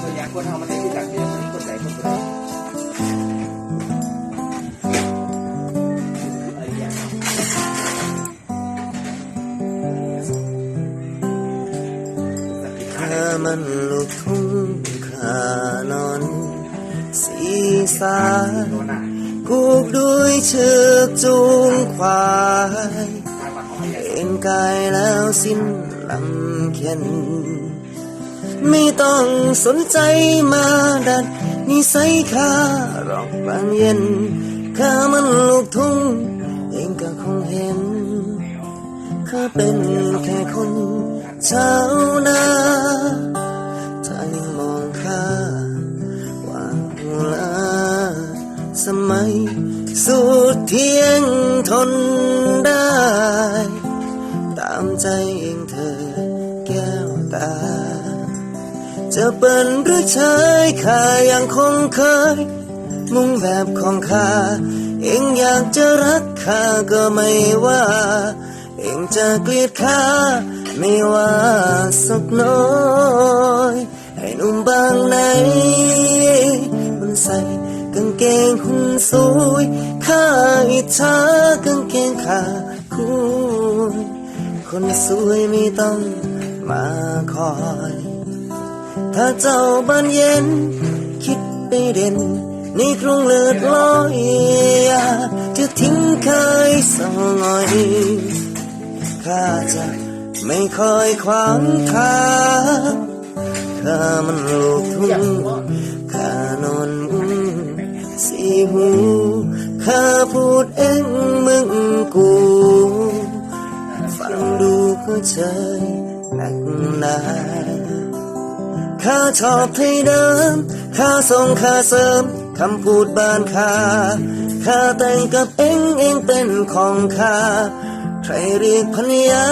ส่วนใหญ่คนเรามันได้รู้จักเรื่องนี้คนใดคนใดไรอย่ามันลูกทุ่งขานอนสีสานผูกด้วยเชือกจูงควายเอ็นกายแล้วสิ้น ลำเข็นไม่ต้องสนใจมาดัดนิสัยข้าหรอกบางเย็นข้ามันลูกทุ่งเองก็คงเห็นข้าเป็นแค่คนชาวนาถ้ายังมองข้าว่าหัวลาสมัยสุดเที่ยงทนได้ ตามใจ จะเป็นหรือชายข้ายังคงเคย มุ่งแบบของข้าเองอยากจะรักข้าก็ไม่ว่า เองจะเกลียดข้าไม่ว่าสักน้อยให้นุ่มบางไหนมันใส่กางเกงหุ่นสวยข้าอิจฉากางเกงขาคู่คนสวยไม่ต้องมาคอย ถ้าเจ้าบ้านเย็น คิดไปเด่น ในกรุงเลิศลอยยาจะทิ้งเคยสองอยข้าจะไม่คอยขวางทางข้ามันลูกทุ่งข้านอนมุงสีหูข้าพูดเองมึงกู ฟังดูก็เฉยหนักหนา ข้าชอบให้เดิมข้าส่งข้าเสริมคำพูดบานข้าข้าแต่งกับเองเองเป็นของข้าใครเรียกพันยา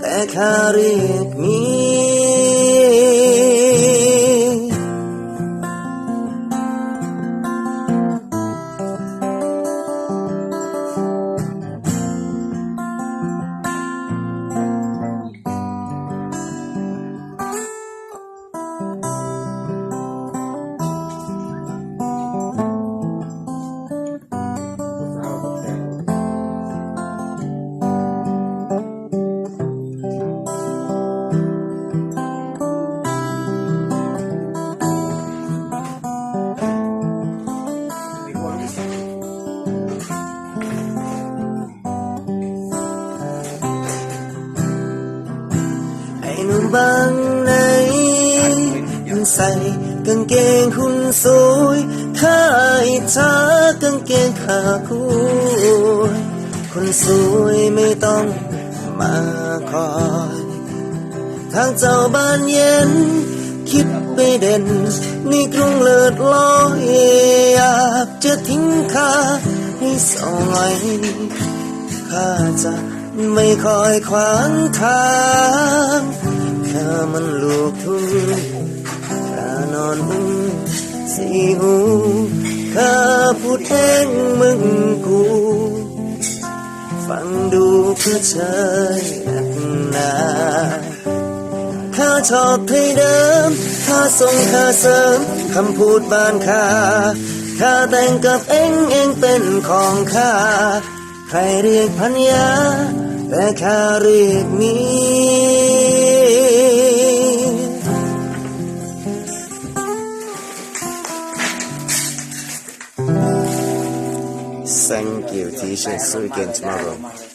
แต่ข้าเรียกเมีย บางไหนยังใส่กางเกงหุ่นสวยข้าอิจฉากางเกงขาคู่คนสวยไม่ต้องมาคอยทางเจ้าบ้านเย็น คิดไปเด่นนี่กรุงเลิศลอยอยากจะทิ้งข้าให้สอยข้าจะไม่คอยขวางทาง ข้ามันลูกทุ่งข้านอนมุงสีหูข้าพูดเองมึงกู ฟังดูเพื่อเชยหนักหนาข้าชอบให้เดิมข้าส่งข้าเสริมคำพูดบานข้าข้าแต่งกับเองเองเป็นของข้า ใครเรียกพันยาแต่ข้าเรียกเ Thank you, teacher. See you again tomorrow.